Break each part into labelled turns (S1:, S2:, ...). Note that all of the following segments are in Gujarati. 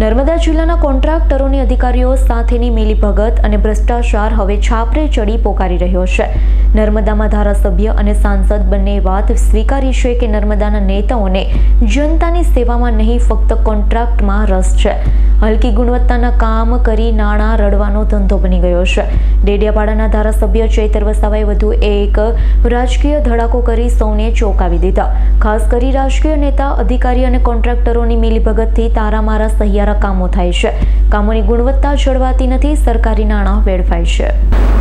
S1: નર્મદા જિલ્લાના કોન્ટ્રાક્ટરોની અધિકારીઓ સાથેની મિલીભગત અને ભ્રષ્ટાચાર હવે છાપરે ચડી પોકારી રહ્યો છે. નર્મદામાં ધારાસભ્ય અને સાંસદ બંને વાત સ્વીકારી છે કે નર્મદાના નેતાઓને જનતાની સેવામાં નહીં, ફક્ત કોન્ટ્રાક્ટમાં રસ છે. હલકી ગુણવત્તાના કામ કરી નાણાં રડવાનો ધંધો બની ગયો છે. ડેડિયાપાડાના ધારાસભ્ય ચૈતર વસાવાએ વધુ એક રાજકીય ધડાકો કરી સૌને ચોંકાવી દીધા. ખાસ કરી રાજકીય નેતા, અધિકારી અને કોન્ટ્રાક્ટરોની મિલીભગતથી તારામારા સહિયારા કામો થાય છે. કામોની ગુણવત્તા જળવાતી નથી, સરકારી નાણાં વેડફાય છે.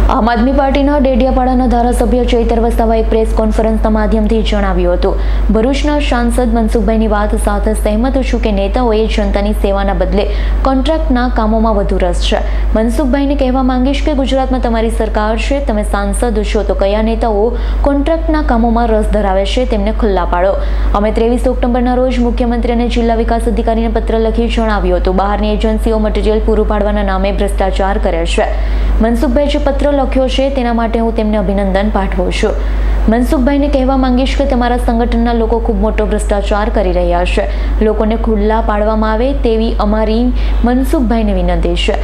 S1: આમ આદમી પાર્ટીના ડેડિયાપાડાના ધારાસભ્ય ચૈતર વસાવાએ પ્રેસ કોન્ફરન્સના માધ્યમથી જણાવ્યું હતું, ભરૂચના સાંસદ મનસુખભાઈની વાત સાથે સહેમત છું કે નેતાઓએ જનતાની સેવાના બદલે કોન્ટ્રાક્ટના કામોમાં વધુ રસ છે. મનસુખભાઈને કહેવા માંગીશ કે ગુજરાતમાં તમારી સરકાર છે, તમે સાંસદ છો, તો કયા નેતાઓ કોન્ટ્રાક્ટના કામોમાં રસ ધરાવે છે તેમને ખુલ્લા પાડો. અમે ત્રેવીસ ઓક્ટોબરના રોજ મુખ્યમંત્રી અને જિલ્લા વિકાસ અધિકારીને પત્ર લખી જણાવ્યું હતું બહારની એજન્સીઓ મટીરિયલ પૂરું પાડવાના નામે ભ્રષ્ટાચાર કરે છે. મનસુખભાઈ જે પત્ર લખ્યો છે તેના માટે હું તેમને અભિનંદન પાઠવું છું. મનસુખભાઈને કહેવા માંગીશ કે તમારા સંગઠનના લોકો ખૂબ મોટો ભ્રષ્ટાચાર કરી રહ્યા છે. લોકોને ખુલ્લા પાડવામાં આવે તેવી અમારી મનસુખભાઈને વિનંતી છે.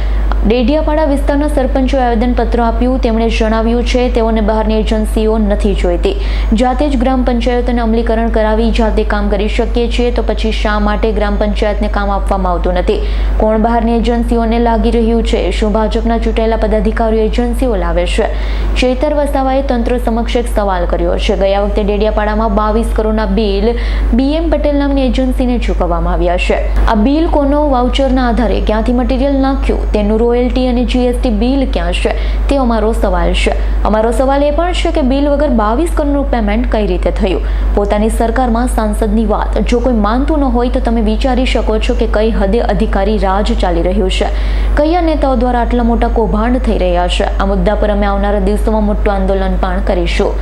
S1: ડેડિયાપાડા વિસ્તારના સરપંચોએ આવેદનપત્ર આપ્યું. તેમણે જણાવ્યું છે, તેઓને બહારની એજન્સીઓ નથી જોઈતી. જાતે જ ગ્રામ પંચાયતોને અમલીકરણ કરાવી જાતે કામ કરી શકીએ છીએ તો પછી શા માટે ગ્રામ પંચાયતને કામ આપવામાં આવતું નથી? કોણ બહારની એજન્સીઓને લાગી રહ્યું છે? શું ભાજપના ચૂંટાયેલા પદાધિકારીઓ એજન્સીઓ લાવે છે? ચેતર વસાવાએ તંત્ર સમક્ષ એક સવાલ કર્યો છે. ગયા વખતે ડેડિયાપાડામાં બાવીસ કરોડના બિલ બીએમ પટેલ નામની એજન્સીને ચૂકવવામાં આવ્યા છે. આ બિલ કોનો વાઉચરના આધારે ક્યાંથી મટીરિયલ નાખ્યું? તેનું રોયલ્ટી અને જીએસટી બિલ ક્યાં છે? તે અમારો સવાલ છે. અમારો સવાલ એ પણ છે કે બિલ વગર બાવીસ કરોડનું પેમેન્ટ કઈ રીતે થયું? પોતાની સરકારમાં સાંસદની વાત. જો કોઈ માનતું ન હોય તો તમે વિચારી શકો છો કે કઈ હદે અધિકારી રાજ ચાલી રહ્યું છે. કયા નેતાઓ દ્વારા આટલા મોટા કૌભાંડ થઈ રહ્યા છે? આ મુદ્દા પર અમે આવનારા દિવસોમાં મોટું આંદોલન પણ કરીશું.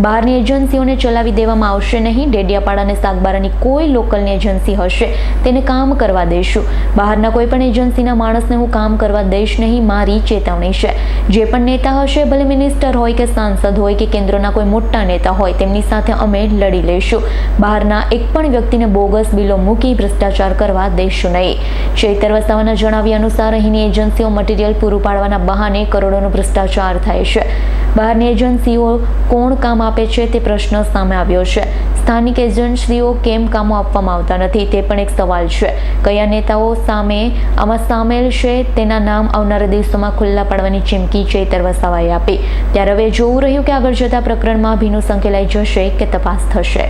S1: બહારની એજન્સીઓને ચલાવી દેવામાં આવશે નહીં. ડેડિયાપાડા અને સાગબારાની કોઈ લોકલની એજન્સી હશે. તેને કામ કરવા દઈશું. બહારના કોઈ પણ એજન્સીના માણસને હું કામ કરવા દઈશ નહીં. મારી ચેતવણી છે. જે પણ નેતા હશે, ભલે મિનિસ્ટર હોય કે સાંસદ હોય કે કેન્દ્રના કોઈ મોટા નેતા હોય, તેમની સાથે અમે લડી લઈશું. બહારના એક પણ વ્યક્તિને બોગસ બિલો મૂકી ભ્રષ્ટાચાર કરવા દઈશું નહીં. ચૈતર વસાવાના જણાવ્યા અનુસાર અહીંની એજન્સીઓ મટીરિયલ પૂરું પાડવાના બહાને કરોડોનો ભ્રષ્ટાચાર થાય છે. બહારની એજન્સીઓ કોણ કામ આપે છે તે પ્રશ્ન સામે આવ્યો છે. સ્થાનિક એજન્સીઓ કેમ કામો આપવામાં આવતા નથી તે પણ એક સવાલ છે. કયા નેતાઓ સામે આમાં સામેલ છે તેના નામ આવનારા દિવસોમાં ખુલ્લા પાડવાની ચીમકી ચૈતર વસાવાએ આપી. ત્યારે હવે જોવું રહ્યું કે આગળ જતા પ્રકરણમાં ભીનું સંકેલાઈ જશે કે તપાસ થશે.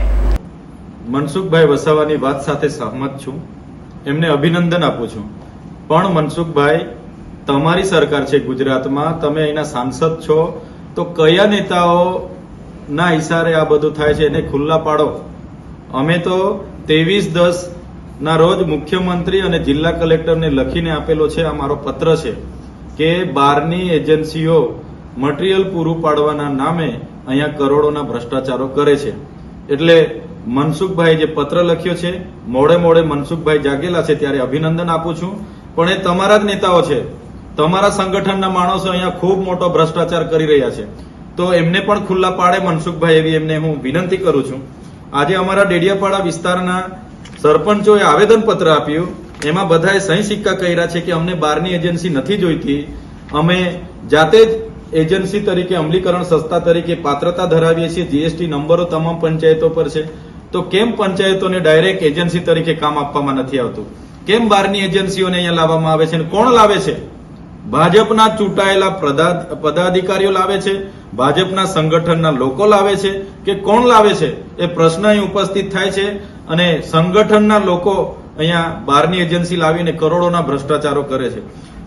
S2: મનસુખભાઈ વસાવાની વાત સાથે સહમત છું. એમને અભિનંદન આપું છું. પણ મનસુખભાઈ, તમારી સરકાર છે ગુજરાતમાં. તમે અહીંના સાંસદ છો. તો કયા નેતાઓ ના ઈશારે આ બધું થાય છે એને ખુલ્લા પાડો? અમે તો ત્રેવીસ દસ ના રોજ મુખ્યમંત્રી અને જિલ્લા કલેક્ટરને લખીને આપેલો છે, આ મારો પત્ર છે, કે બહારની એજન્સીઓ મટીરિયલ પૂરું પાડવાના નામે અહીંયા કરોડોના ભ્રષ્ટાચારો કરે છે. એટલે મનસુખભાઈ જે પત્ર લખ્યો છે, મોડે મોડે મનસુખભાઈ જાગેલા છે, ત્યારે અભિનંદન આપું છું. પણ એ તમારા જ નેતાઓ છે. તમારા સંગઠનના માણસો અહીંયા ખૂબ મોટો ભ્રષ્ટાચાર કરી રહ્યા છે. તો એમને પણ ખુલ્લા પાડે મનસુખભાઈ એવી એમને હું વિનંતી કરું છું. આજે અમારા ડેડિયાપાડા વિસ્તારના સરપંચોએ આવેદનપત્ર આપ્યું. એમાં બધાએ સહી સિક્કા કર્યા છે કે અમને બહારની એજન્સી નથી જોઈતી. અમે જાતે જ એજન્સી તરીકે, અમલીકરણ સંસ્થા તરીકે પાત્રતા ધરાવીએ છીએ. જીએસટી નંબરો તમામ પંચાયતો પર છે. તો કેમ પંચાયતોને ડાયરેક્ટ એજન્સી તરીકે કામ આપવામાં નથી આવતું? કેમ બહારની એજન્સીઓને અહીંયા લાવવામાં આવે છે અને કોણ લાવે છે? ભાજપના ચૂંટાયેલા પદાધિકારીઓ લાવે છે, ભાજપના સંગઠનના લોકો લાવે છે કે કોણ લાવે છે એ પ્રશ્ન અહીં ઉપસ્થિત થાય છે અને સંગઠનના લોકો અહીંયા બહારની એજન્સી લાવીને કરોડોના ભ્રષ્ટાચારો કરે છે.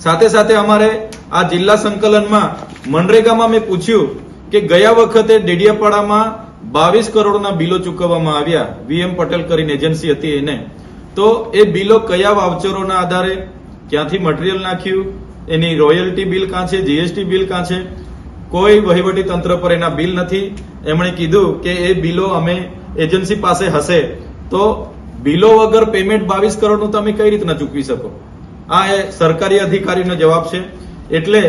S2: સાથે સાથે અમારે આ જિલ્લા સંકલનમાં મનરેગામાં મેં પૂછ્યું કે ગયા વખતે ડેડિયાપાડામાં બાવીસ કરોડના બિલો ચૂકવવામાં આવ્યા, વીએમ પટેલ કરીને એજન્સી હતી એને. તો એ બિલો કયા વાવચરોના આધારે ક્યાંથી મટીરિયલ નાખ્યું? એની રોયલ્ટી બિલ કાં છે જીએસટી બિલ કાં છે, કોઈ વહીવટી તંત્ર પર એના બિલ નથી. એમણે કીધું કે એ બિલો અમે એજન્સી પાસે હશે. તો બિલો વગર પેમેન્ટ બાવીસ કરોડનું તમે કઈ રીતના ચૂકવી શકો? આ એ સરકારી અધિકારીનો જવાબ છે. એટલે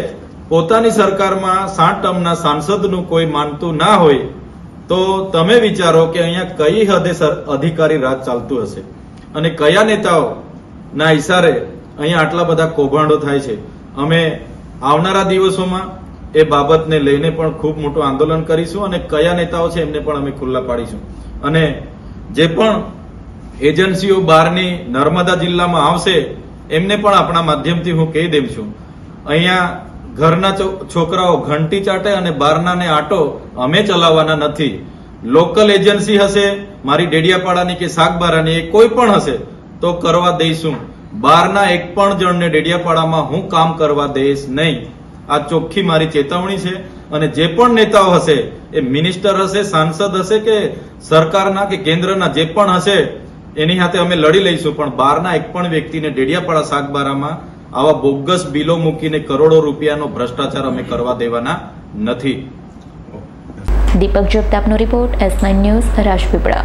S2: પોતાની સરકારમાં સાત ટર્મના સાંસદનું કોઈ માનતું ના હોય, તો તમે વિચારો કે અહીંયા કઈ હદે અધિકારી રાજ ચાલતું હશે? અને કયા નેતાઓ ના ઈશારે અહીંયા આટલા બધા કૌભાંડો થાય છે? અમે આવનારા દિવસોમાં એ બાબતને લઈને પણ ખૂબ મોટું આંદોલન કરીશું અને કયા નેતાઓ છે એમને પણ અમે ખુલ્લા પાડીશું. અને જે પણ એજન્સીઓ બહારની નર્મદા જિલ્લામાં આવશે, એમને પણ આપણા માધ્યમથી હું કહી દઉં છું. અહીંયા ઘરના છોકરાઓ ઘંટી ચાટે અને બહારનાને આટો અમે ચલાવવાના નથી. લોકલ એજન્સી હશે, મારી ડેડિયાપાડાની કે શાકબારાની એ કોઈ પણ હશે, તો કરવા દઈશું. બહારના એક પણ જણને ડેડિયાપાડામાં હું કામ કરવા દઈશ નહીં. આ ચોખ્ખી મારી ચેતવણી છે અને જે પણ નેતાઓ હશે, એ મિનિસ્ટર હશે, સાંસદ હશે કે સરકારના કે કેન્દ્રના જે પણ હશે, એની સાથે અમે લડી લઈશું. પણ બહારના એક પણ વ્યક્તિને ડેડિયાપાડા શાકબારામાં આવા બોગસ બિલો મૂકીને કરોડો રૂપિયાનો ભ્રષ્ટાચાર અમે કરવા દેવાના નથી.
S1: Deepak જગતાપનો report S nine news Rajpipla